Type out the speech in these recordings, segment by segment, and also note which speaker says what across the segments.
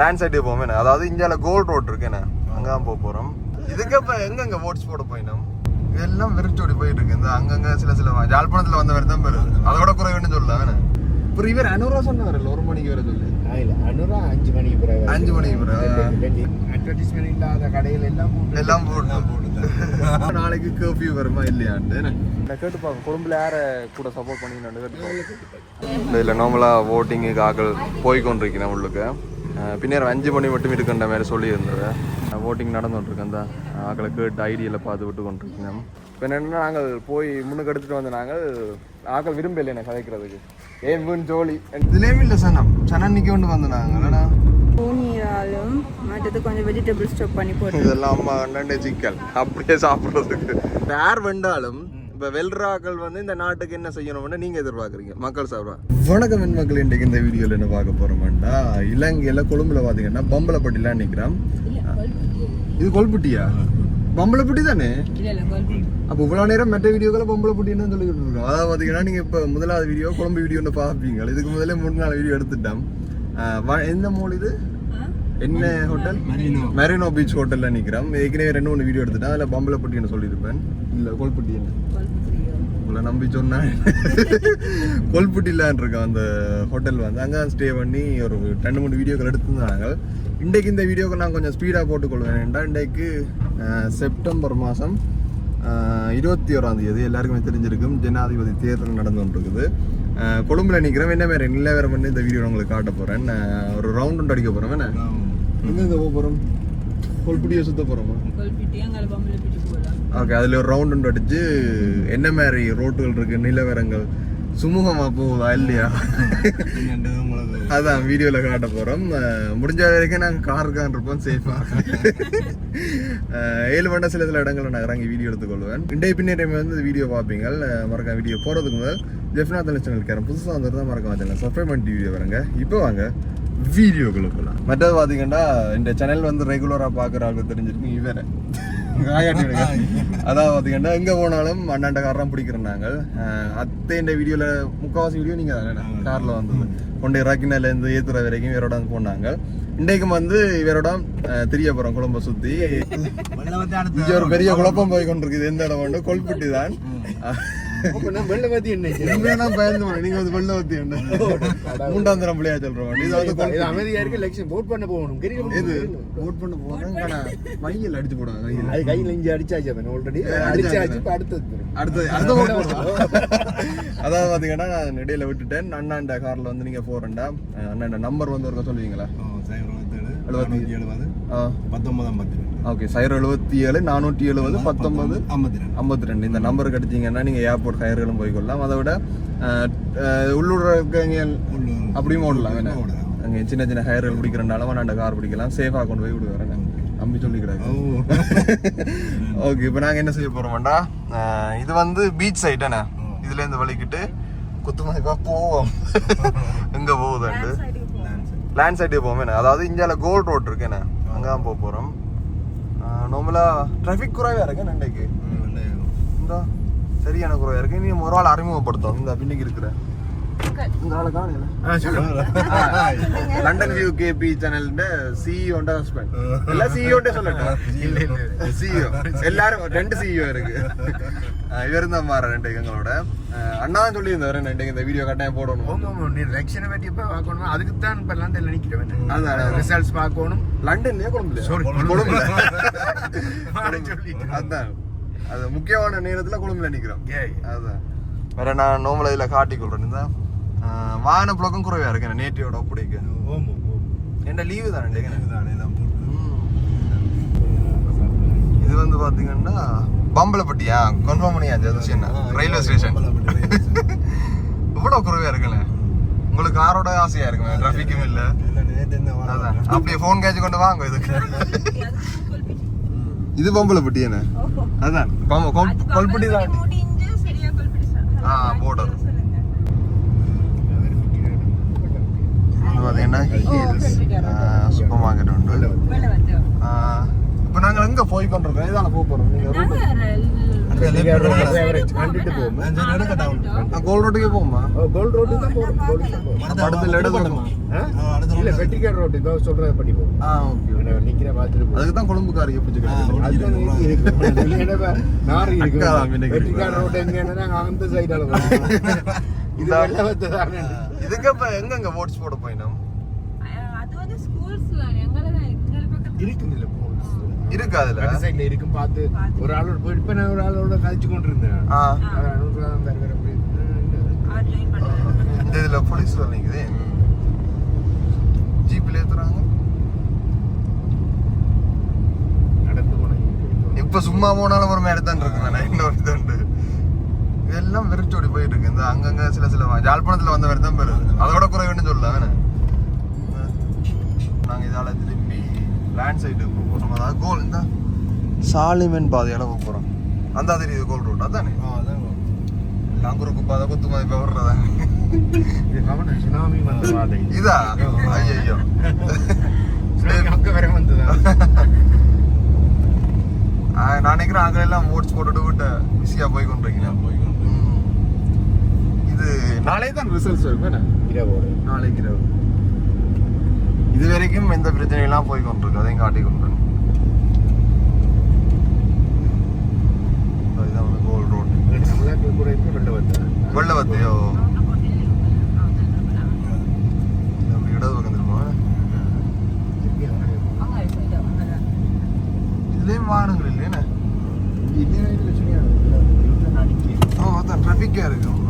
Speaker 1: Land side போவோமே அதாவது இந்தியாவில் கோல்ட் ரோட் இருக்குண்ணே அங்கே தான் போக போகிறோம் இதுக்கு இப்போ எங்கெங்க ஓட்ஸ் போட போயினோம் இதெல்லாம் வெறிச்சோடி போயிட்டு இருக்கு. இந்த அங்கங்க சில சில யாழ்ப்பாணத்துல வந்த மாதிரி தான் பெறுது அதோட குறைவுன்னு சொல்லலாம். வேணே இப்போ இவர் அனுரூவா சொன்னார் ஒரு மணிக்கு வர சொல்லி.
Speaker 2: இல்ல. அனுரா அஞ்சு மணிக்கு பிறகு
Speaker 1: அஞ்சு மணிக்கு பிறகு.
Speaker 2: அட்வர்டைஸ்மெண்ட் இல்லாத கடைகள் எல்லாம் போட்டு
Speaker 1: எல்லாம் போட்டு. நாளைக்கு கர்ஃபியூ வருமா இல்லையான்னு நான் கேட்டு பார்க்க கொழும்புல யார கூட சப்போர்ட் பண்ணிக்கணும் கேட்டு இதில் நார்மலாக ஓட்டிங்கு ஆக்கள் போய் கொண்டிருக்கிறேன் உள்ளுக்கு. அஹ் பின்னர் அஞ்சு மணி மட்டும் இருக்குன்ற மாதிரி சொல்லியிருந்தது. ஓட்டிங் நடந்துகிட்ருக்கேன் தான் ஆக்களை கேட்டு ஐடியில் பார்த்து விட்டு கொண்டிருக்கிறேன் இப்போ என்னென்னா நாங்கள் போய் முன்னுக்கு எடுத்துகிட்டு வந்த நாங்கள் ஆக்கள் விரும்பலை என்ன கதைக்கிறதுக்கு. ஏன் வீண் ஜோலி? இதுலேயும் இல்லை சனம். சனம் நிற்க கொண்டு வந்த நாங்கள். இல்லைனா
Speaker 3: பூனிராலும் மற்றது கொஞ்சம் வெஜிடபிள் ஸ்டாப் பண்ணி போட்டு.
Speaker 1: இதெல்லாம் அம்மா அண்ணன் சிக்கல். அப்படியே சாப்பிட்றதுக்கு. யார் வெண்டாலும் இப்ப வெல்றாக்கள் வந்து இந்த நாட்டுக்கு என்ன செய்யணும்னு நீங்க எதிர்பார்க்குறீங்க? மக்கள் சார்பா? வணக்கம் மக்கள் இன்றைக்கு இந்த வீடியோல என்ன பார்க்க போறோம்டா இலங்கையில கொழும்புல பாத்தீங்கன்னா பம்பளப்பட்டிலாம் நிக்கிறோம். இது கொல்பட்டியா? பம்பளப்பட்டி தானே? அப்போ இவ்வளவு நேரம் மற்ற வீடியோக்களை பொம்பளைப்பட்டின்னு சொல்லிக்கிட்டு இருக்கோம். அதாவது பாத்தீங்கன்னா நீங்க இப்ப முதலாவது வீடியோ கொழம்பு வீடியோன்னு பார்ப்பீங்க. இதுக்கு முதல்ல மூணு நாலு வீடியோ எடுத்துட்டோம். எந்த மோல் இது? என்ன ஹோட்டல் மெரினோ பீச் ஹோட்டல்ல நிக்கிறோம். ஏற்கனவே ரெண்டு மூணு வீடியோ எடுத்துட்டேன். அதில் பம்பளப்பட்டின்னு சொல்லியிருப்பேன். இல்ல கொல்பட்டி என்ன? உங்களை நம்பி சொன்னேன் கொல்பட்டிலான் இருக்கோம் அந்த ஹோட்டல் வந்து. அங்கே ஸ்டே பண்ணி ஒரு ரெண்டு மூணு வீடியோக்கள் எடுத்திருந்தாங்க. இன்றைக்கு இந்த வீடியோக்கு நான் கொஞ்சம் ஸ்பீடாக போட்டுக்கொள்வேன். ஏன்டா இன்றைக்கு செப்டம்பர் மாதம் இருபத்தி ஓராம் தேதி. எல்லாருக்குமே தெரிஞ்சிருக்கும். ஜனாதிபதி தேர்தல் நடந்து கொண்டிருக்குது. கொழும்புல நிற்கிறோம் என்ன மாதிரி நிலவரம் பண்ணி இந்த வீடியோ உங்களுக்கு காட்ட போகிறேன் ஒரு ரவுண்ட் ஒன்று அடிக்க போகிறோம் என்ன? எங்கே போக போகிறோம் கொல்பட்டியை சுத்த போகிறோமா ஓகே அதில் ஒரு ரவுண்ட் ஒன்று அடிச்சு என்ன மாதிரி ரோட்டுகள் இருக்கு நிலவரங்கள் சுமூகமா போகுதா இல்லையா அதான் வீடியோல காட்ட போறோம் முடிஞ்ச வரைக்கும் நாங்க தான் இருப்போம் சேஃபா ஏழு மண்ட சில சில இடங்களில் நான் இறங்கி வீடியோ எடுத்துக்கொள்வேன் இன்றைய பின்னே வந்து வீடியோ பார்ப்பீங்க மறக்காம வீடியோ போறதுக்கு முதல் ஜெஃப்னா தலை சேனல் கேரம் புதுசாக வந்துருந்தா மறக்காம சேனல் சப்ஸ்கிரைப் பண்ணிட்டு வீடியோ வரங்க இப்போ வாங்க வீடியோக்குள்ள மற்றது பார்த்தீங்கன்னா இந்த சேனல் வந்து ரெகுலராக பார்க்குற ஆளுக்கு தெரிஞ்சிருக்கு இவர. அதான் பார்த்தீங்கன்னா எங்கே போனாலும் அண்ணாண்ட காரெலாம் பிடிக்கிறோம் நாங்கள். அஹ் அத்தை இந்த வீடியோவில் முக்கால்வாசி வீடியோ நீங்கள் தானே காரில் வந்தது. கொண்டு இறக்கினிலேருந்து ஏத்துற வரைக்கும் இவரோட வந்து போனாங்க. இன்றைக்கும் வந்து இவரோட தெரிய போகிறோம் குழம்ப சுற்றி இங்க ஒரு பெரிய குழப்பம் போய் கொண்டிருக்குது எந்த இடம் வந்து? கொல்பட்டி தான்.
Speaker 2: வெள்ள பத்தி என்ன
Speaker 1: பயந்து. நீங்க வந்து வெள்ள ஊத்தி என்ன? மூன்றாம் தரம் பிள்ளையா சொல்றோம். இது வந்து
Speaker 2: இருக்கு எலெக்ஷன் vote பண்ண போகணும்.
Speaker 1: இது பண்ண போறேன். ஆனா மையில் அடிச்சு போடுவாங்க.
Speaker 2: அது கையில இஞ்சி அடிச்சாச்சு அவன் ஆல்ரெடி அடிச்சாச்சு இப்ப அடுத்தது
Speaker 1: அடுத்தது அடுத்த. அதாவது பாத்தீங்கன்னா நான் இடையில விட்டுட்டேன். அண்ணாண்ட கார்ல வந்து நீங்க போறேன்டா. அண்ணாண்ட நம்பர் வந்து ஒருக்கா சொல்லுவீங்களா? எழுபத்தி ஆ.
Speaker 4: பத்தொன்பதாம் பத்து.
Speaker 1: ஓகே சைரோ எழுபத்தி ஏழு நானூற்றி எழுபது பத்தொன்பது
Speaker 4: ஐம்பத்தி ரெண்டு
Speaker 1: ஐம்பத்தி ரெண்டு இந்த நம்பருக்கு அடிச்சீங்கன்னா நீங்க ஏர்போர்ட் கயர்களும் போய் கொள்ளலாம். அதை விட உள்ளூர். அப்படியும் ஓடலாம். வேணா அங்கே சின்ன சின்ன ஹயர்கள் பிடிக்கிறனால வேணாண்ட கார் பிடிக்கலாம். சேஃபாக கொண்டு போய் விடுவாங்க நம்பி சொல்லிக்கிறாங்க ஓகே இப்போ நாங்கள் என்ன செய்ய போகிறோம்டா இது வந்து பீச் சைட்டானே இதுலேருந்து வலிக்கிட்டு குத்துமதிப்பாக போவோம். எங்கே போகுதாண்டு லேண்ட் சைடு போவோமே. அதாவது இந்தியாவில் கோல்ட் ரோட் இருக்குண்ணே அங்கே தான் போக போகிறோம் நார்மலாக டிராஃபிக் குறைவாக இருக்கு நண்டைக்கு இந்த சரியான குறைவாக இருக்கு. நீ ஒரு ஆள் அறிமுகப்படுத்தும் இந்த பின்னிக்கு இருக்கிற. ஆளை காணல லண்டன் வியூ கேபி சேனல்ல சிஇஓ ஹஸ்பண்ட் எல்லாம் சிஇஓ சொல்லட்டும்? சிஇஓ எல்லாரும் ரெண்டு சிஇஓ இருக்கு. இவர் தான் மாற ரெண்டு எங்களோட அண்ணா தான் சொல்லியிருந்தவர் ரெண்டு இந்த வீடியோ கட்டாயம் போடணும்
Speaker 2: நீ எலெக்ஷனை பற்றி இப்ப பார்க்கணும்? அதுக்கு தான் இப்ப லண்டன்ல நிக்கிறேன்
Speaker 1: அதான்.
Speaker 2: ரிசல்ட்ஸ் பார்க்கணும்.
Speaker 1: லண்டன்லயே கொழும்புல
Speaker 2: Sorry,
Speaker 1: கொழும்புல. அதான். அது முக்கியமான நேரத்துல கொழும்புல நிக்கிறோம்.
Speaker 2: Yeah,
Speaker 1: அதான். வேற நான் நோமல இதுல காட்டி கொள்றேன். இந்த. அஹ், வாகன புழக்கம் குறைவா இருக்கு நேட்டியோட ஒப்படைக்கு.
Speaker 4: ஓமோ
Speaker 1: என்ன லீவு தானே? இது வந்து பாத்தீங்கன்னா பம்பலப்பட்டியா? கன்ஃபார்ம் பண்ணியாச்சு அது விஷயம் ரயில்வே ஸ்டேஷன். இவ்வளவு குறைவா இருக்குல்ல? உங்களுக்கு காரோட ஆசையா இருக்குமே? டிராஃபிக்கும் இல்ல. அப்படியே ஃபோன் கேட்ச் கொண்டு வாங்க இதுக்கு. இது பம்பலப்பட்டி என்ன? அதான். கொல்பட்டி தான். ஆ border. இது பாத்தீங்கன்னா சூப்பர் மார்க்கெட் உண்டு இப்போ நாங்கள் எங்க போய் கொண்டிருக்கோம் இதால போக போறோம் நீங்க route-
Speaker 2: கண்டுட்டு போகும்
Speaker 1: கோல் ரோட்டுக்கே போகுமா
Speaker 2: கோல்ட் ரோடு தான் கோல்ட் போகும்
Speaker 1: படத்துல எடுக்கணுமா?
Speaker 2: இல்ல வெட்டிக்காடு ரோடு இதோ சொல்றத படி போகும்
Speaker 1: ஆ ஓகே
Speaker 2: நிக்கிற பார்த்துட்டு
Speaker 1: அதுக்கு தான் தான் பின்னுக்கு
Speaker 2: வெட்டிக்காடு ரோடு எங்கன்னா நாங்க அந்த சைடால.
Speaker 1: இதுக்கு இப்ப எங்கெங்க ஓட்ஸ் போட போயினோம்
Speaker 3: அது வந்து ஸ்கூல்ஸ்ல எங்களை தான் எங்கள் பக்கத்துல
Speaker 2: இருக்குது இல்ல போலீஸ்.
Speaker 1: இருக்கு அதுல?
Speaker 2: சைடுல இருக்கும் பார்த்து ஒரு ஆளோட போய் இப்ப நான் ஒரு ஆளோட கழிச்சு கொண்டு இருந்தேன்
Speaker 1: இந்த இதுல போலீஸ் நிக்குது. ஜீப்ல ஏத்துறாங்க? இப்ப சும்மா போனாலும் ஒரு மாதிரி தான் இருக்கு நான் இன்னொரு இது உண்டு இதெல்லாம் வெறிச்சோடி போயிட்டு இருக்கு. இந்த அங்கங்க சில சில யாழ்ப்பாணத்துல வந்த மாதிரி தான் பெறுது அதோட குறைவுன்னு சொல்லலாம் நாங்க இதால லேண்ட் சைடு போக போறோம் அதாவது கோல் இந்த சாலிமன் பாதையால போக போறோம். அந்த தெரியுது கோல் ரோட் அதானே? நாங்கூர் குப்பை அதை குத்து மாதிரி
Speaker 2: கவனம் சுனாமி வந்த பாதை.
Speaker 1: இதா? ஐயோ
Speaker 2: வர வந்ததா?
Speaker 1: நான் நினைக்கிறேன் அங்க எல்லாம் ஓட்ஸ் போட்டுட்டு விட்டு பிஸியா போய் கொண்டிருக்கீங்க இது நாளே தான் ரிசல்ட்ஸ் இருக்கும்
Speaker 2: இரவோடு
Speaker 1: நாளைக்கு இரவு வரைக்கும் எந்த பிரச்சனையெல்லாம் போய் கொண்டிருக்கு அதையும் காட்டி கொண்டிருக்கு இதுதான் வந்து கோல் ரோட் வெள்ளவத்தையோ அப்படி இடது பக்கம் திரும்ப இதுலயும் வாகனங்கள் இல்லையே ஓ அதான் டிராஃபிக்கா இருக்கும்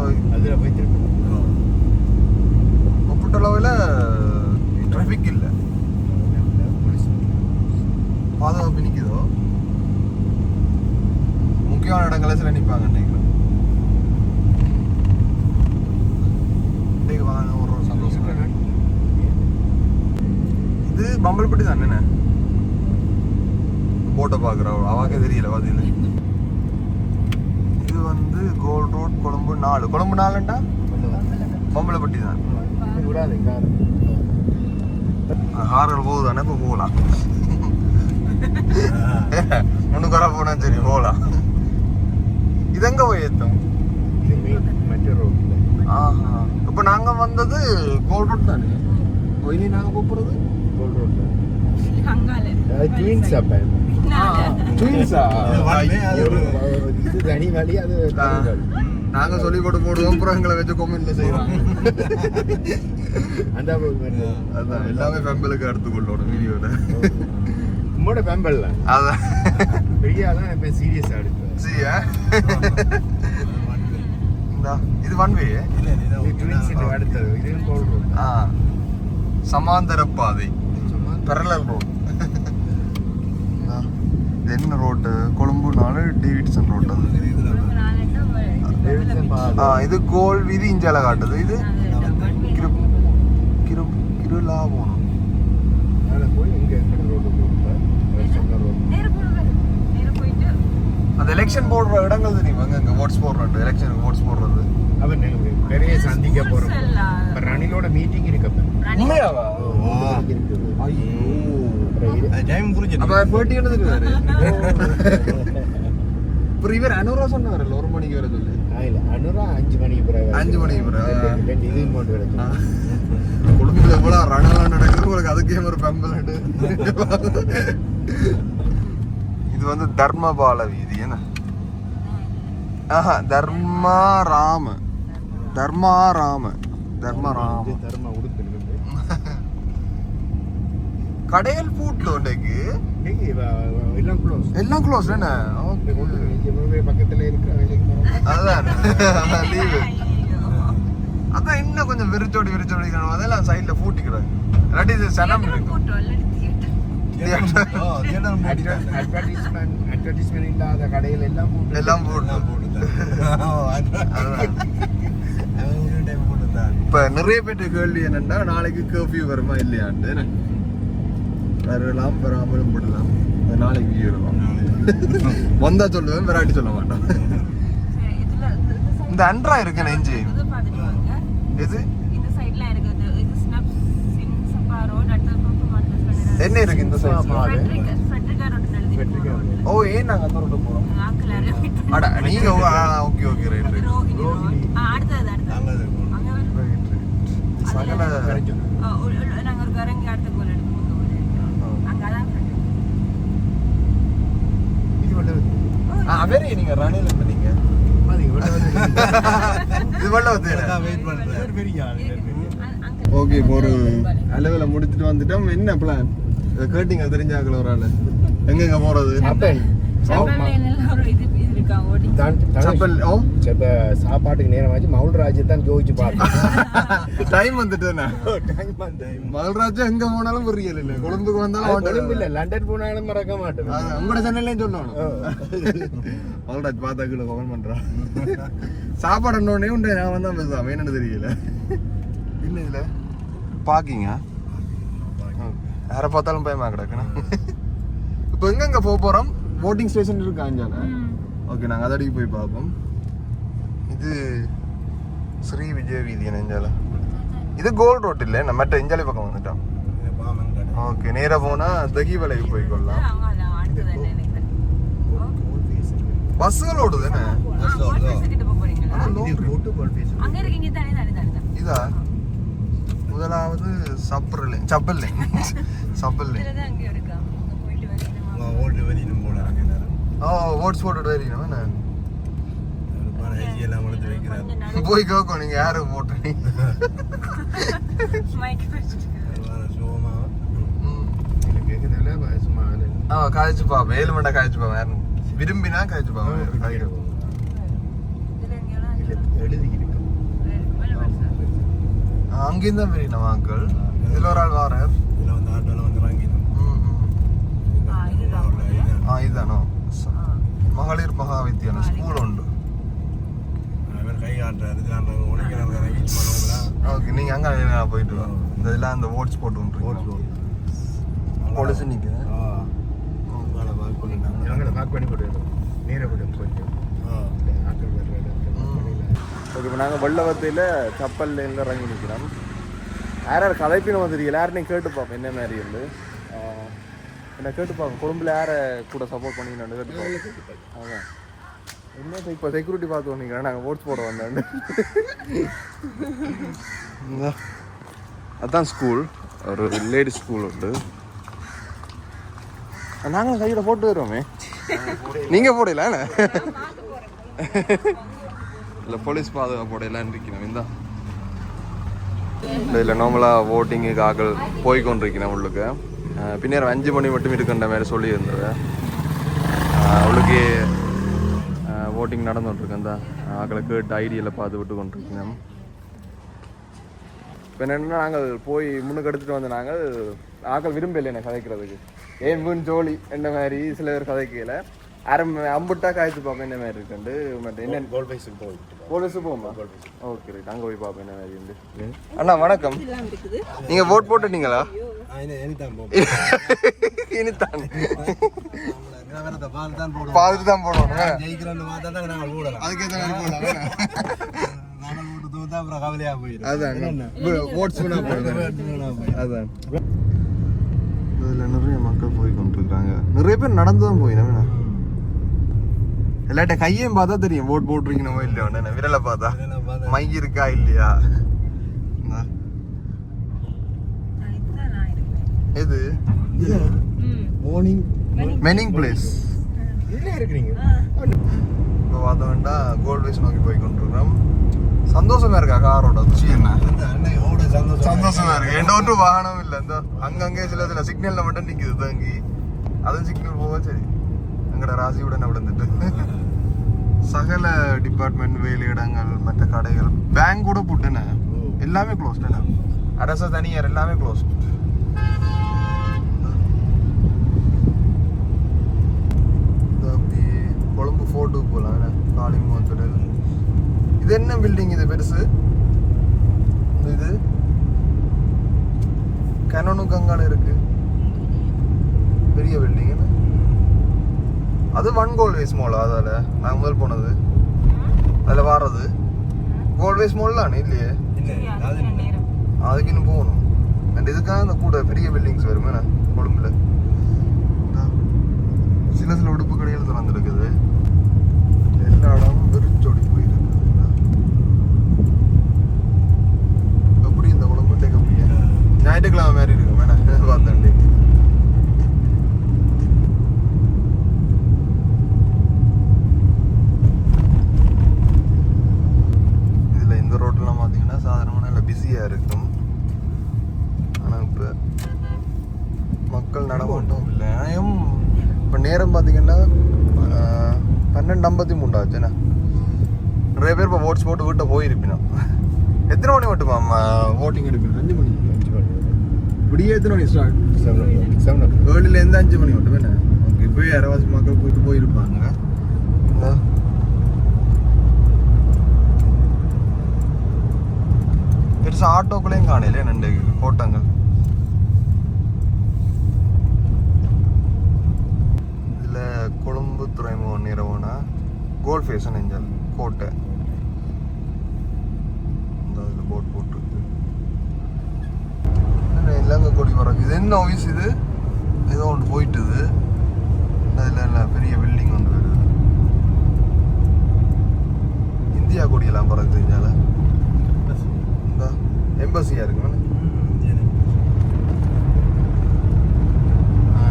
Speaker 1: ஓ,
Speaker 2: அதுல போய் திருப்பி
Speaker 1: ஒப்பீட்டளவில் டிராஃபிக் இல்லை. பாதுகாப்பு நிற்குதோ முக்கியமான இடங்கள சில நிற்பாங்க நினைக்கிறேன் வாங்க ஒரு சந்தோஷம் இது பம்பல்பட்டி தானே என்ன போட்டோ பார்க்குறோம் அவாக்கே தெரியல இது வந்து கோல்ட் ரோட் கொழும்பு நாலு. கொழும்பு நாலுண்டா? பம்பலப்பட்டி தான். ஹாரல் போகுது தானே இப்போ போகலாம். முன்னுக்கு வர போனா சரி போகலாம். இது எங்க போய்
Speaker 2: ரோட்ல
Speaker 1: ஆஹா. இப்போ நாங்க வந்தது கோல்ட் ரோட் தானே? இனி நாங்க போக போறது
Speaker 2: கோல்ட் ரோட்ல
Speaker 3: அங்கால
Speaker 2: அது ட்வின்ஸ் அப்ப
Speaker 1: ட்வின்ஸா
Speaker 2: இது தனி.
Speaker 1: நாங்க சொல்லி போட்டு போடுவோம் அப்புறம் எங்களை வச்சு கொமெண்ட்ல செய்வாங்க
Speaker 2: அந்த.
Speaker 1: அதான். எல்லாமே பெம்பலுக்கு எடுத்துக்கொள்ளோம் வீடியோல.
Speaker 2: உம்மோட பெம்பல்ல
Speaker 1: அதான்.
Speaker 2: பெரிய ஆளா இப்ப சீரியஸா எடுப்பேன்.
Speaker 1: சரியா? இந்தா இது ஒன் வே
Speaker 2: அடுத்தது இது கோல்ட் ரோட்
Speaker 1: ஆ. சமாந்தர பாதை. பெரலல் ரோட் இது என்ன ரோட்டு கொழும்பு நாலு டேவிட்சன் ரோட் அது ஆ இது கோல் வீதி இஞ்சால காட்டுது. இது கிரு கிரு கிருலா போகணும்
Speaker 2: ரோடு ரோடு
Speaker 1: அந்த எலெக்ஷன் போடுற இடங்கள் தெரியுமா? அங்க அங்க ஓட்ஸ் போடுறோம். எலெக்ஷனுக்கு ஓட்ஸ் போடுறது.
Speaker 2: அவன் நிறைய சந்திக்க போறோம். இப்ப ரணிலோட மீட்டிங் இருக்கு
Speaker 1: உண்மையாவா?
Speaker 2: இருக்குது
Speaker 1: பேட்டி அப்புறம் இவர் அனுரா சொன்னார்ல ஒரு மணிக்கு வர சொல்லி
Speaker 2: இல்ல அனுரா அஞ்சு மணிக்கு பிறகு
Speaker 1: அஞ்சு மணிக்கு பிறகு.
Speaker 2: இது. கிடைக்கும்
Speaker 1: குடும்பத்துல எவ்வளவு ரணலாம் நடக்குது உங்களுக்கு அதுக்கே ஒரு பெம்பல் இது வந்து தர்மபால வீதி என்ன ஆஹா தர்மாராம தர்மாராம தர்மராம
Speaker 2: தர்ம உடுப்பிருக்கு
Speaker 1: கடையில்
Speaker 2: எல்லாம் க்ளோஸ்
Speaker 1: எல்லாம் க்ளோஸ் என்ன?
Speaker 2: பக்கத்துல இருக்கிற வேலைக்கு போறோம்.
Speaker 1: அதான். லீவு அதான் இன்னும் கொஞ்சம் விரிச்சோடி விரிச்சோடி காணும். அதெல்லாம் சைடுல பூட்டிக்கிறாங்க இல்லாட்டி இது சனம்
Speaker 2: அட்வர்டைஸ்மெண்ட் இல்லாத கடைகள் எல்லாம் போட்டு
Speaker 1: எல்லாம் போட்டு இப்ப நிறைய பேர்ட்ட கேள்வி என்னன்னா நாளைக்கு கர்ஃபியூ வருமா இல்லையாண்டு என்ன? வரலாம் வராமலும் விடலாம். அது நாளைக்கு இருக்கும். வந்தா சொல்லுவேன் விராட்டி சொல்ல மாட்டோம் இந்த அண்ட்ரா இருக்கு நெஞ்சு எது?
Speaker 3: இந்த சைடுல இருக்குது. இது ஸ்னப் சின் சப்பா ரோட் அடுத்த பக்கம் வந்து
Speaker 1: என்ன இருக்கு இந்த
Speaker 3: ரோட் எழுதி
Speaker 1: ஓ ஏன் நாங்க அந்த ரோட்டு போறோம்? அட நீங்க okay okay right right
Speaker 3: road அடுத்தது அடுத்தது.
Speaker 1: சகல
Speaker 3: நாங்க ஒரு கரங்கி அடுத்த கோல் எடுத்து அங்க அதான்
Speaker 2: இது மட்டும்
Speaker 1: அவரே நீங்க ரணில இருந்து நீங்க
Speaker 2: நீங்க மட்டும் வந்து
Speaker 1: இது மட்டும் வந்து
Speaker 4: வெயிட் பண்ணுறேன் பெரிய ஆள்
Speaker 3: அங்க
Speaker 1: ஓகே இப்போ ஒரு அளவில் முடிச்சுட்டு வந்துட்டோம். என்ன பிளான் கேட்டிங்க தெரிஞ்சாக்கல ஒரு ஆளு. எங்கெங்க போறது?
Speaker 3: செப்பல்லைன்ல ஒரு இது இது இருக்கா ஓடி
Speaker 1: சப்பல் ஓ.
Speaker 2: சாப்பாட்டுக்கு நேரமாச்சு மவுல் ராஜ்யத்தான் ஜோதிச்சு பார்த்தேன்.
Speaker 1: டைம் வந்துட்டேண்ணா. மகள்ராஜா எங்க போனாலும் புரியல இல்ல கொழும்புக்கு வந்தாலும்
Speaker 2: கொழும்பு இல்ல லண்டன் போனாலும் மறக்க மாட்டேன்
Speaker 1: உங்களோட சேனல்லையும் சொல்லணும் மகள்ராஜ் பார்த்தா கீழே கமெண்ட் பண்றான் சாப்பாடு உடனே உண்டு நான் வந்தா பேசுவேன் என்னன்னு தெரியல. என்ன இதுல? பாக்கிங்க யாரை பார்த்தாலும் பயமா கிடக்குண்ணா. இப்போ எங்கெங்க போக போறோம்? போட்டிங் ஸ்டேஷன் இருக்கு அஞ்சால ஓகே நாங்க அதடிக்கு போய் பார்ப்போம். இது ஸ்ரீ விஜய வீதி நெஞ்சால இது கோல்ட் ரோட் இல்லை நம்ம மற்ற இஞ்சாலி பக்கம் வந்துட்டோம். ஓகே நேரா போனா தகிவலைக்கு போய் கொள்ளலாம்.
Speaker 3: அங்க அதான் அடுத்தது என்ன நினைக்கிறேன்
Speaker 1: பஸ்ஸுகள் ஓடுது என்ன
Speaker 4: இது
Speaker 1: முதலாவது சப்பரில் சப்பல் சப்பல்
Speaker 3: இதுல அங்க இருக்கா
Speaker 1: ஓட்ஸ் போட்டுட்டு வரீங்க என்ன? போய் கேட்கும் நீங்க யாரு போட்டு ஆ காய்ச்சி பாப்பேன் ஏழு மண்டை காய்ச்சி பாப்பேன் விரும்பினா காய்ச்சி பாப்பேன் அங்கேயும் தான் பெரிய வாக்கள் இதுல ஒரு ஆள் வாரார்.
Speaker 4: இதில் வந்து ஆட்டோவில் வந்து வாங்கினோம்
Speaker 1: ம், ம்.
Speaker 3: ஆ இதுதான்?
Speaker 1: மகளிர் மகா வித்தியாலயம் ஸ்கூல் உண்டு.
Speaker 4: அவர் கை நாங்கள்
Speaker 1: ஓகே நீங்க அங்க போயிட்டு வரோம் இந்த இதெல்லாம் அந்த ஓட்ஸ் போட்டு விட்டுருக்கோம் போலீஸ்
Speaker 2: நாங்கள் இடத்துல
Speaker 1: ஓகே இப்போ நாங்கள் வெள்ளவத்தையில் கப்பல் லைனில் இறங்கி நிற்கிறோம் யார் யார் கதைப்பினம் தெரியல யாருனையும் கேட்டு பார்ப்போம் என்ன மாதிரி இருந்து? என்ன கேட்டு பார்ப்போம் கொழும்புல யாரை கூட சப்போர்ட் பண்ணிக்கணும் கேட்டு பார்ப்போம் அதான். என்ன இப்போ செக்யூரிட்டி பார்த்து வந்தீங்கன்னா நாங்கள் ஓட்ஸ் போட வந்தேன். அதான் ஸ்கூல் ஒரு லேடி ஸ்கூல் உண்டு. நாங்களும் கையில் போட்டு வருவோமே நீங்கள் போடல இல்லை போலீஸ் பாதுகாப்போட எல்லாம் இருக்கணும். இந்த. இதில் நார்மலாக ஓட்டிங்கு ஆக்கள் போய் கொண்டிருக்கணும் உள்ளுக்கு. பின்னர் அஞ்சு மணி மட்டும் இருக்கின்ற மாதிரி சொல்லியிருந்தது. அவளுக்கு ஓட்டிங் நடந்துகிட்ருக்கு அந்த ஆக்களை கேட்டு ஐடியில் பார்த்து விட்டு கொண்டிருக்கேன் இப்போ என்னென்னா நாங்கள் போய் முன்னுக்கு எடுத்துகிட்டு வந்த நாங்கள் ஆக்கள் விரும்பலை என்ன கதைக்கிறதுக்கு. ஏன் வீண் ஜோலி என்ன மாதிரி சில பேர் கதைக்கல. அரம் அம்புட்டா காய்ச்சி பார்ப்பேன் என்ன மாதிரி இருக்குண்டு மற்ற என்ன
Speaker 2: கோல் பைஸுக்கு போயிட்டு
Speaker 1: போலீஸ் போமா ஓகே ரைட் அங்கே போய் பார்ப்பேன் என்ன மாதிரி இருந்து அண்ணா வணக்கம். நீங்கள் ஓட் போட்டுட்டீங்களா?
Speaker 4: போகும்
Speaker 1: இனித்தான்
Speaker 4: தான்
Speaker 1: போடணும்
Speaker 4: பார்த்தா தான் போயிடும்
Speaker 1: அதான் நிறைய மக்கள் போய் கொண்டிருக்கிறாங்க. நிறைய பேர் நடந்து தான் போயினா எல்லாட்ட கையையும் பார்த்தா தெரியும். ஓட் போட்டிருக்கணுமோ இல்லையோன்னு விரலை பார்த்தா? மை இருக்கா இல்லையா எது?
Speaker 3: ம்
Speaker 1: மோர்னிங் மெனிங் பிளேஸ்
Speaker 2: இல்லை இருக்கிறீங்க?
Speaker 1: இப்போ பார்த்தோம்னா கோல்ட் வைஸ் நோக்கி போய் கொண்டிருக்கிறோம். சந்தோஷமா இருக்கா காரோட?
Speaker 4: சந்தோஷம்
Speaker 1: சந்தோஷமா இருக்கு. எந்த ஒன்றும் வாகனம் இல்லை. இந்த அங்கங்கே சில சில சிக்னல்ல மட்டும் நிக்குது. தங்கி அதுவும் சிக்னல் போக சரி எங்கட ராசியுடன் விழுந்துட்டு. சகல டிபார்ட்மெண்ட் வேலையிடங்கள் மற்ற கடைகள் பேங்க் கூட போட்டுன எல்லாமே க்ளோஸ் அடச தனியார் எல்லாமே க்ளோஸ் கொழும்பு ஃபோர்ட்டுக்கு போகலாம் காளிமுகம் கடல் இது என்ன பில்டிங் இது பெருசு? இது கனனு கங்கால இருக்கு. பெரிய பில்டிங் அது ஒன் கோல்வேஸ் மால் அதால நாங்க முதல் போனது. அதில் வாரது கோல்வேஸ் மால் தானே இல்லையே? அதுக்கு இன்னும் போகணும். அண்ட் இதுக்காக அந்த கூட பெரிய பில்டிங்ஸ் வருமே கொழும்புல. சில சில உடுப்பு கடைகள் திறந்துருக்குது எல்லா இடமும் வெறிச்சோடி போயிருக்கு. எப்படி இந்த கொழும்பு டேக் அப்படியே ஞாயிற்றுக்கிழமை மாதிரி இருக்கு மேடம் பார்த்தேன் இதுல இந்த ரோட்லாம் பார்த்தீங்கன்னா சாதாரணமான இல்லை பிஸியாக இருக்கும். ஆனால் இப்போ மக்கள் நடமாட்டம் இல்லை. இப்போ நேரம் பார்த்தீங்கன்னா பன்னெண்டு ஐம்பத்தி மூண்டாச்சுண்ணா நிறைய பேர் இப்போ ஓட்ஸ் போட்டு வீட்டை போயிருப்பினா. எத்தனை மணி மட்டுமா ஓட்டிங் எடுக்கணும்?
Speaker 2: அஞ்சு மணி அஞ்சு மணி.
Speaker 1: விடிய எத்தனை மணி ஸ்டார்ட்
Speaker 2: செவன் செவன்
Speaker 1: ஏழுலேருந்து அஞ்சு மணி மட்டும் ஓகே இப்போ யாராவது மக்கள் போயிட்டு போயிருப்பாங்க. இந்தா. பெருசா ஆட்டோக்களையும் காணல. நண்டு கோட்டங்கள் இதுல கொழும்பு துறைமுகம் நிறுவனா கோல் ஃபேஷன் ஏஞ்சல் கோட்டை. இந்த இதில் போட் போட்டுருக்கு. இலங்கை கொடி வரக்கு இது என்ன ஆஃபீஸ் இது? ஏதோ ஒன்று போயிட்டுது. அதில் என்ன பெரிய பில்டிங் ஒன்று வருது. இந்தியா கொடியெல்லாம் பறக்குது தெரிஞ்சாலே எம்பசியா இருக்கு?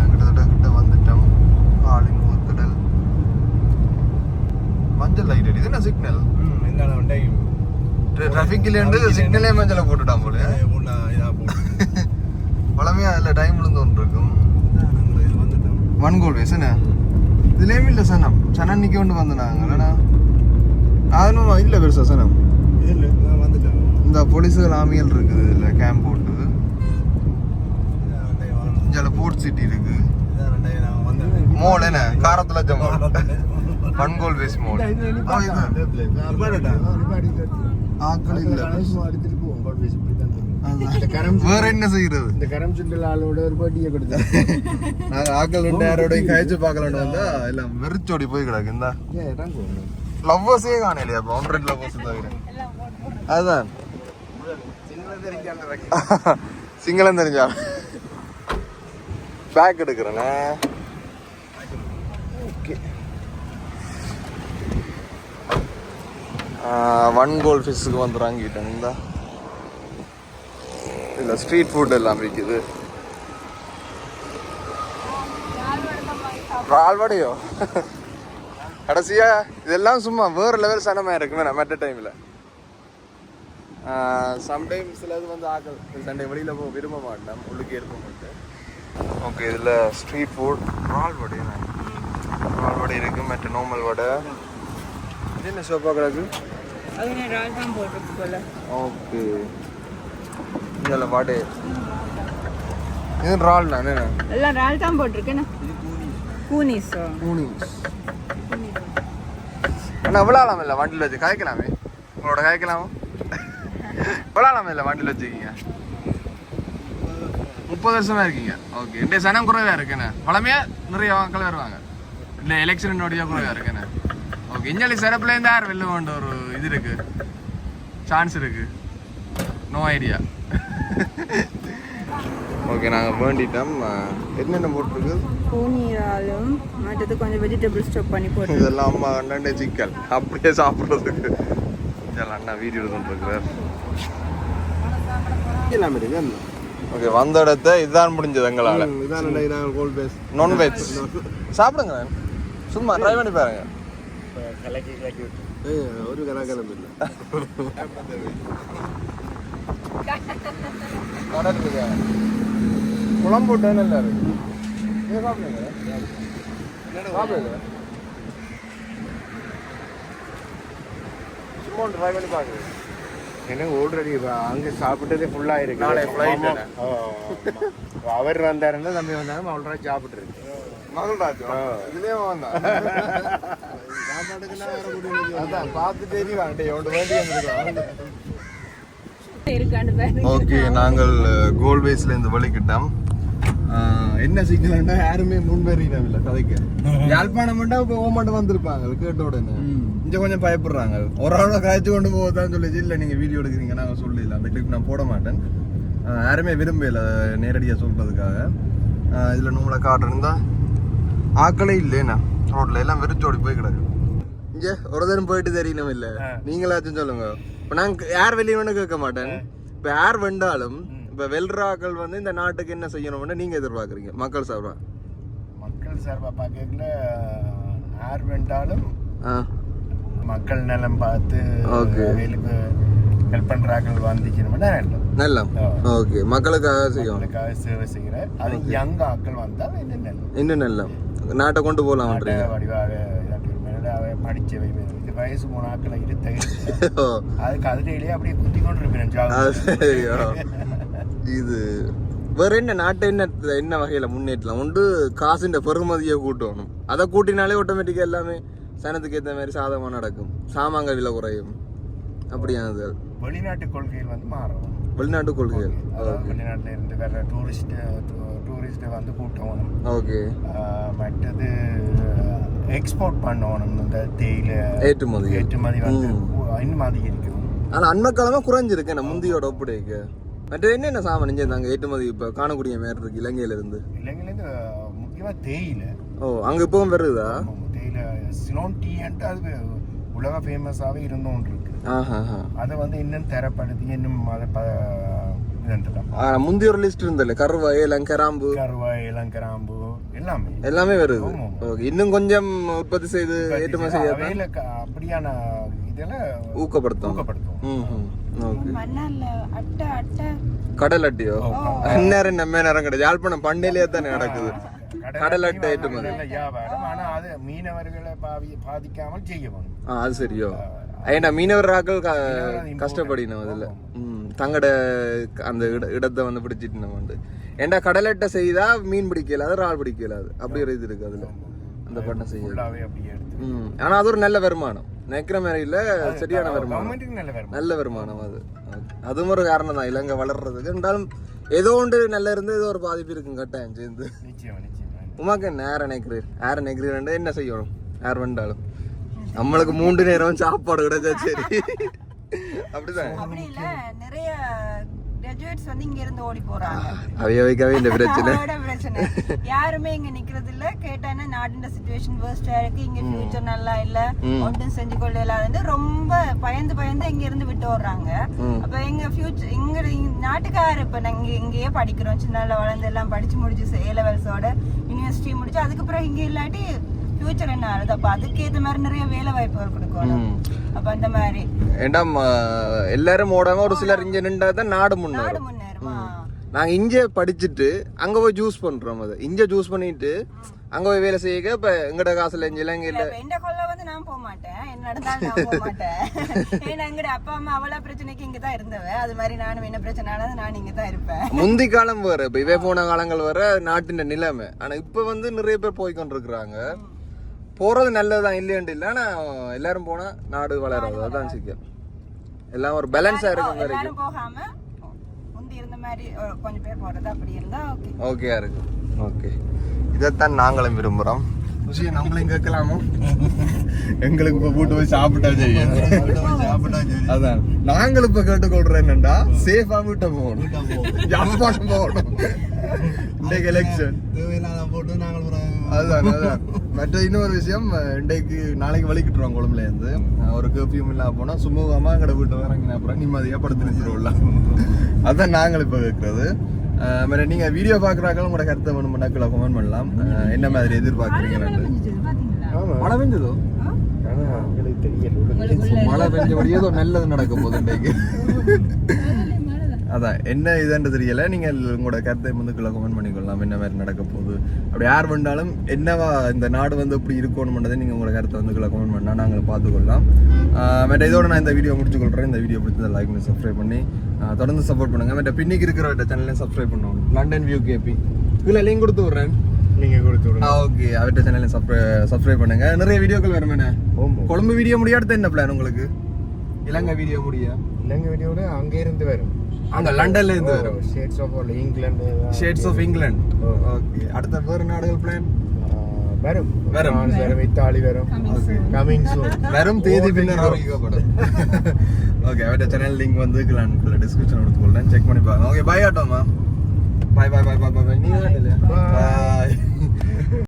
Speaker 1: கிட்டத்தட்ட கிட்ட வந்துட்டோம். ஆளின் முகத்திடல் மஞ்சள் லைட் அடி. இது என்ன சிக்னல் இருந்து சிக்னலே மஞ்சளை போட்டுட்டான் போல.
Speaker 4: ஒன்றா இதாக போட்டு.
Speaker 1: பழமையா அதில் டைம் விழுந்து ஒன்று இருக்கும்.
Speaker 4: இது வந்துட்டோம்.
Speaker 1: ஒன் கோல் வேஸ் என்ன? இதுலேயும் இல்லை சனம். சனம் நிற்க கொண்டு வந்தாங்க இல்லைண்ணா அதுவும் இல்லை பெருசா சனம்.
Speaker 4: இல்லை
Speaker 1: இந்த போலீஸுகள் ஆமியல் இருக்குது இதில் கேம்ப் போட்டு இதில் போர்ட் சிட்டி இருக்கு. மோல் என்ன? காரத்துல ஜமால் ஒன் கோல் வேஸ் மோல் ஆக்கள் இல்லை. வேற என்ன செய்யறது?
Speaker 2: இந்த கரம் சுண்டல் ஆளோட ஒரு பாட்டியை கொடுத்தா
Speaker 1: நாங்கள் ஆக்கள் ரெண்டு யாரோடையும் கழிச்சு பார்க்கலான்னு வந்தா எல்லாம் வெறிச்சோடி போய் கிடக்கு இந்த. லவ்வர்ஸே காணலையா? பவுண்டரி லவ்வர்ஸ் தவிர அதுதான். சிங்களம் தெரிஞ்சா பேக் எடுக்கிறேண்ணே ஓகே ஒன் கோல் ஃபிஷ்ஷுக்கு வந்து வாங்கிட்டேன் இந்த. இல்லை ஸ்ட்ரீட் ஃபுட் எல்லாம் விற்கிது ரால்வாடையோ கடைசியா இதெல்லாம் சும்மா வேறு லெவல் சனமாக இருக்குமே நம்ம அட் டைமில் சம்டைம் சிலது வந்து ஆக்கள் சண்டே வெளியில போக விரும்ப மாட்டேன். உள்ளுக்கே இருக்க மாட்டேன். ஓகே இதில் ஸ்ட்ரீட் ஃபுட் ரால் வடை ரால் வடை இருக்கு மற்ற நார்மல் வடை. இது என்ன சோப்பா கிடக்கு? ஓகே. இதில் வடை. இது ரால் தானே
Speaker 3: எல்லாம் ரால் தான் போட்டிருக்கேன் கூனிஸோ.
Speaker 1: மூணிங்ஸ் அண்ணா விழாலாம் இல்லை வண்டியில் வச்சு காய்க்கலாமே? உங்களோட காய்க்கலாமா? விழாலாம் இல்லை வண்டியில் வச்சுக்கிங்க. முப்பது வருஷமா இருக்கீங்க. ஓகே இந்த சனம் குறைவா இருக்குண்ணே பழமையா நிறைய மக்கள் வருவாங்க. இல்லை எலெக்ஷனோடைய குறைவா இருக்குண்ணே ஓகே இஞ்சாலி சிறப்புல இருந்து யார் வெளில வேண்ட ஒரு இது இருக்கு? சான்ஸ் இருக்கு. நோ ஐடியா ஓகே நாங்கள் வேண்டிட்டோம். என்னென்ன போட்டிருக்கு?
Speaker 3: கூனி இறாலும் மற்றது கொஞ்சம் வெஜிடபிள் ஸ்டப் பண்ணி போட்டு.
Speaker 1: இதெல்லாம் அம்மா அண்ணாண்டே சிக்கல். அப்படியே சாப்பிட்றதுக்கு. இதெல்லாம் அண்ணா வீடியோ எடுத்துருக்கிறார்
Speaker 2: எல்லாம் இருக்கு
Speaker 1: ஓகே வந்த இடத்த இதுதான் முடிஞ்சது எங்களால்.
Speaker 2: இதான் நாங்கள் கோல் பேஸ்
Speaker 1: நான்வெஜ் சாப்பிடுங்க. சும்மா ட்ரை பண்ணி பாருங்க.
Speaker 2: ஒரு கலாக்கலம் இல்லை.
Speaker 1: குழம்பு விட்டா நல்லா இருக்கு? இதை சாப்பிடுங்க. சாப்பிடுங்க. சும்மா ட்ரை பண்ணி பாக்குறேன்
Speaker 2: ஏன்னா ஆல்ரெடி அங்கே சாப்பிட்டதே ஃபுல்லாக இருக்கு.
Speaker 1: நாளை
Speaker 2: ஆமா. அவர் வந்தாருன்னா தம்பி வந்தாலும் ஆல்ரெடி சாப்பிட்டு இருக்கு
Speaker 1: மகள்ராஜ் இதுலயே வந்தான். அதான் பார்த்து டேய் ஒன்று வேண்டி வந்திருக்கான் ஓகே நாங்கள் கோல்வேஸ்ல இருந்து வலிக்கிட்டோம் என்ன சிக்கலண்டா யாருமே முன்பேறினோம் இல்ல கதைக்கு. யாழ்ப்பாணம் மட்டும் இப்போ ஓமாட்டம் வந்திருப்பாங்க கேட்ட உடனே. இங்க கொஞ்சம் பயப்படுறாங்க. ஒரு ஆளோட காய்ச்சி கொண்டு போவதான் சொல்லிச்சு. இல்ல நீங்க வீடியோ எடுக்கிறீங்க நாங்க சொல்லல அந்த கிளிப் நான் போட மாட்டேன். யாருமே விரும்பல நேரடியாக சொல்றதுக்காக. அஹ் இதுல நம்மளை காட்டுறா ஆக்களே இல்லைண்ணா ரோட்ல எல்லாம் வெறிச்சோடி போய் கிடக்கு. இங்க ஒரு தரம் போயிட்டு தெரியணும் இல்ல. நீங்களாச்சும் சொல்லுங்க. இப்ப நான் யார் வெளியே கேட்க மாட்டேன். இப்ப யார் வெண்டாலும் இப்ப வெல்றாக்கள் வந்து இந்த நாட்டுக்கு என்ன செய்யணும்னு நீங்க எதிர்பார்க்கறீங்க? மக்கள் சார்பா?
Speaker 2: மக்கள் சார்பாக பார்க்கல யார் வேண்டாலும் மக்கள் நலம் பார்த்து. அவங்களுக்கு ஹெல்ப் பண்றாக்கள் வந்துக்கணும்னா
Speaker 1: நல்ல ஓகே. மக்களுக்காக செய்யும்
Speaker 2: மக்களுக்காக சேவை செய்கிற அது யங் ஆக்கள் வந்தால் இன்னும் நல்லது
Speaker 1: இன்னும் நல்ல நாட்டை கொண்டு
Speaker 2: நாட்டை வடிவாக படிச்சவை இது வயசு மூணு ஆக்களை இருத்த அதுக்கு அதிலேயே அப்படியே குத்தி கொண்டு
Speaker 1: சரியோ. இது வேற என்ன நாட்டை என்ன என்ன வகையில முன்னேற்றலாம்? உண்டு காசுன்ற பெருமதியை கூட்டணும். அதை கூட்டினாலே ஆட்டோமேட்டிக்கா எல்லாமே சனத்துக்கு ஏற்ற மாதிரி சாதகமா நடக்கும். சாமான்கள் விலை குறையும். அப்படியானது.
Speaker 2: வெளிநாட்டு கொள்கைகள் வந்து மாறும்
Speaker 1: வெளிநாட்டு கொள்கைகள்.
Speaker 2: வெளிநாட்டுல இருந்து வர டூரிஸ்ட் டூரிஸ்ட் வந்து கூட்டணும்.
Speaker 1: ஓகே.
Speaker 2: மற்றது எக்ஸ்போர்ட் பண்ணணும். இந்த தேயிலை
Speaker 1: ஏற்றுமதி.
Speaker 2: ஏற்றுமதி வந்து. இன்னும் அதிகரிக்கணும்
Speaker 1: ஆனா அண்மைக்காலமா குறைஞ்சிருக்கு. என்ன முந்தியோட ஒப்படைக்க. மற்ற என்னென்ன சாமான் நாங்க ஏற்றுமதி இப்ப காணக்கூடிய மாதிரி இருக்கு இலங்கையில இருந்து.
Speaker 2: இலங்கையிலேருந்து முக்கியமாக தேயிலை.
Speaker 1: ஓ அங்க இப்பவும் வருதா?
Speaker 2: தேயிலை. சிலோன் டீன்ட்டு அது உலக ஃபேமஸாகவே இருந்தோன்று இருக்கு. அதை வந்து இன்னும் தரப்படுத்தி இன்னும் அதை ப இதுன்றலாம்
Speaker 1: ஆ, முந்தி ஒரு லிஸ்ட் இருந்தல்ல கருவாய் லங்கராம்பு.
Speaker 2: கருவாய் இளங்கிராம்பு எல்லாமே.
Speaker 1: எல்லாமே வருது. இன்னும் கொஞ்சம் உற்பத்தி செய்து ஏற்றுமதி செய்ய
Speaker 2: அப்படியான இதெல்லாம்
Speaker 1: ஊக்கப்படுத்தும்.
Speaker 2: ஊக்கப்படுத்தும்.
Speaker 1: கடல் அட்டியோ? அந்நேரம் நம்ம நேரம் கிடையாது. யாழ்ப்பாணம் பண்ணையிலேயே தானே நடக்குது. கடல் அட்டை ஏற்றுமதி.
Speaker 2: ஆனா அது மீனவர்களை பாவி பாதிக்காமல் செய்ய வேணும்
Speaker 1: ஆ அது சரியோ. ஏன்னா மீனவர் ஆக்கள் க-
Speaker 2: மீனவர்
Speaker 1: கஷ்டப்படினோம் அதில். ம் தங்கட அந்த இட இடத்தை வந்து பிடிச்சிட்டு நம்ம வந்து. ஏண்டா கடல் அட்டை செய்தா மீன் பிடிக்கல அது ஆள் பிடிக்கல அது. அப்படி ஒரு இது இருக்கு அதுல. அந்த பண்ண செய்ய
Speaker 2: ஃபுல்லாவே அப்படியே எடுத்து
Speaker 1: ம். ஆனா அது ஒரு நல்ல வருமானம். நினைக்கிற மாதிரி இல்ல சரியான வருமானம்.
Speaker 2: நல்ல வருமானம்.
Speaker 1: அது. அதுவும் ஒரு காரணம் தான். இலங்கை வளர்றதுக்கு. இருந்தாலும் ஏதோ ஒன்று நல்லா இருந்து ஏதோ ஒரு பாதிப்பு இருக்கும். கட்டாயம் சேர்ந்து. உமாக்கு நேர நினைக்கிறீர்? யார் நினைக்கிறீர் என்ன செய்யணும்? யார் வந்தாலும். நம்மளுக்கு மூன்று நேரம் சாப்பாடு கிடைச்சா சரி. அப்படிதான்.
Speaker 3: நிறைய கிராஜுவேட்ஸ் வந்து இங்க இருந்து ஓடி போறாங்க.
Speaker 1: அவைய வைக்கவே இந்த பிரச்சனை.
Speaker 3: பிரச்சனை. யாருமே இங்க நிக்கிறது இல்ல கேட்டானா நாட்டின் சுச்சுவேஷன் வேர்ஸ்டா இருக்கு. இங்க ஃபியூச்சர் நல்லா இல்ல. ஒன்றும் செஞ்சு கொள்ள இல்லாதுன்னு ரொம்ப பயந்து பயந்து இங்க இருந்து விட்டு வர்றாங்க. அப்ப எங்க ஃபியூச்சர் இங்க இங்க நாட்டுக்கார் இப்ப நாங்க இங்கேயே படிக்கிறோம். சின்ன வளர்ந்து எல்லாம் படிச்சு முடிச்சு ஏ லெவல்ஸோட யூனிவர்சிட்டி முடிச்சு அதுக்கப்புறம் இங்க இல்லாட்டி ஃபியூச்சர் என்ன ஆகுது? அப்ப அதுக்கேத்த மாதிரி நிறைய வேலை வாய்ப்புகள் கொடுக்கணும். அப்ப அந்த மாதிரி.
Speaker 1: ஏண்டா ம- எல்லாரும் ஓடாம ஒரு சிலர் இங்க நின்றா தான் நாடு முன்னேறும்.
Speaker 3: முன்னேறுமா?
Speaker 1: நாங்க இங்க படிச்சுட்டு அங்க போய் ஜூஸ் பண்றோம் அதை. இங்க ஜூஸ் பண்ணிட்டு அங்க போய் வேலை செய்ய இப்ப எங்கட காசுல இங்க இலங்கையில
Speaker 3: இல்ல, எந்த கொல்ல வந்து நான் போக மாட்டேன். என்ன நடந்தாலும் நான் போக மாட்டேன். ஏன்னா எங்கட அப்பா அம்மா அவளா பிரச்சனைக்கு இங்க தான் இருந்தவ. அது மாதிரி நானும் என்ன பிரச்சனை ஆனாலும் நான் இங்க தான் இருப்பேன்.
Speaker 1: முந்தி காலம் வேற. இப்ப இவே போன காலங்கள் வர நாட்டின் நிலைமை. ஆனா இப்ப வந்து நிறைய பேர் போய் கொண்டிருக்கிறாங்க போறது நல்லதுதான் இல்லையன்ட்டு இல்ல. ஆனா எல்லாரும் போனா நாடு வளராது அதான் சிக்கல் எல்லாம் ஒரு பேலன்ஸா இருக்கும் வரைக்கும்.
Speaker 3: ஓகே
Speaker 1: ஓகேயா இருக்கு ஓகே இதைத்தான் நாங்களும் விரும்புறோம். விஷயம் நம்மளையும் கேட்கலாமோ? எங்களுக்கு இப்ப கூட்டு போய் சாப்பிட்டா செய்யும் அதான். நாங்கள் இப்ப கேட்டுக்கொள்றோம் என்னண்டா? சேஃபா வீட்டை போகணும். ஜப்பான் போகணும். இன்றைக்கு எலெக்ஷன் அதுதான் அதுதான் மற்ற இன்னொரு விஷயம் இன்றைக்கு நாளைக்கு வலிக்கிட்டுருவோம் கொழும்புல இருந்து. ஒரு கர்ஃபியூம் இல்லாம போனா சுமூகமா எங்கட வீட்டு இறங்கின அப்புறம் நிம்மதியா படுத்து நிறுத்திடுவோம் அதான் நாங்கள் இப்போ கேட்கறது வேற நீங்க வீடியோ பாக்குறாங்க உங்களோட கருத்தை வேணும் நக்கில் கமெண்ட் பண்ணலாம். என்ன மாதிரி எதிர்பார்க்குறீங்கன்னு மழை பெஞ்சதோ? மழை பெஞ்சபடி ஏதோ நல்லது நடக்க போகுது இன்றைக்கு. அதான் என்ன இதுன்னு தெரியல. நீங்கள் உங்களோட கருத்தை முந்துக்குள்ள கமெண்ட் பண்ணிக்கொள்ளலாம். என்ன மாதிரி நடக்க போகுது? அப்படி யார் பண்ணாலும் என்னவா இந்த நாடு வந்து எப்படி இருக்கணும்ன்றதை நீங்கள் உங்களோட கருத்தை வந்து கமெண்ட் பண்ணா நாங்கள் பார்த்துக்கொள்ளலாம். மற்ற இதோட நான் இந்த வீடியோ முடிச்சுக்கொள்கிறேன் இந்த வீடியோ பிடிச்சதை லைக் பண்ணி சப்ஸ்கிரைப் பண்ணி தொடர்ந்து சப்போர்ட் பண்ணுங்க. மற்ற பின்னிக்கு இருக்கிற சேனலையும் சப்ஸ்கிரைப் பண்ணுவோம் லண்டன் வியூ கேபி இதில் லிங்க் கொடுத்து விட்றேன்.
Speaker 5: நீங்க கொடுத்து விடுங்க.
Speaker 1: ஓகே அவர்கிட்ட சேனலையும் சப்ஸ்கிரைப் பண்ணுங்க. நிறைய வீடியோக்கள் வருமேண்ணே. கொழம்பு வீடியோ முடியாடுத்த என்ன பிளான் உங்களுக்கு? இலங்கை வீடியோ முடியா.
Speaker 5: இலங்கை வீடியோட அங்க இருந்து வரும்.
Speaker 1: அங்க லண்டன்ல இருந்து வரும்.
Speaker 5: Shades of England
Speaker 1: shades of England
Speaker 5: oh.
Speaker 1: Okay அடுத்த வேறு நாடுகள் பிளான்
Speaker 2: வரும்.
Speaker 1: வரும்.
Speaker 2: பிரான்ஸ் வரும் இத்தாலி வரும். கமிங் சூன்
Speaker 1: வெறும் தேதி பின்னர் அறிவிக்கப்படும். ஓகே அவட்ட சேனல் லிங்க் வந்து நான் டிஸ்கிரிப்ஷன் கொடுத்து கொள்றேன். செக் பண்ணி பாருங்க ஓகே பை ஆட்டோமா பாய் பாய் பாய் பாய் நீங்க
Speaker 2: Bye.
Speaker 1: பாய்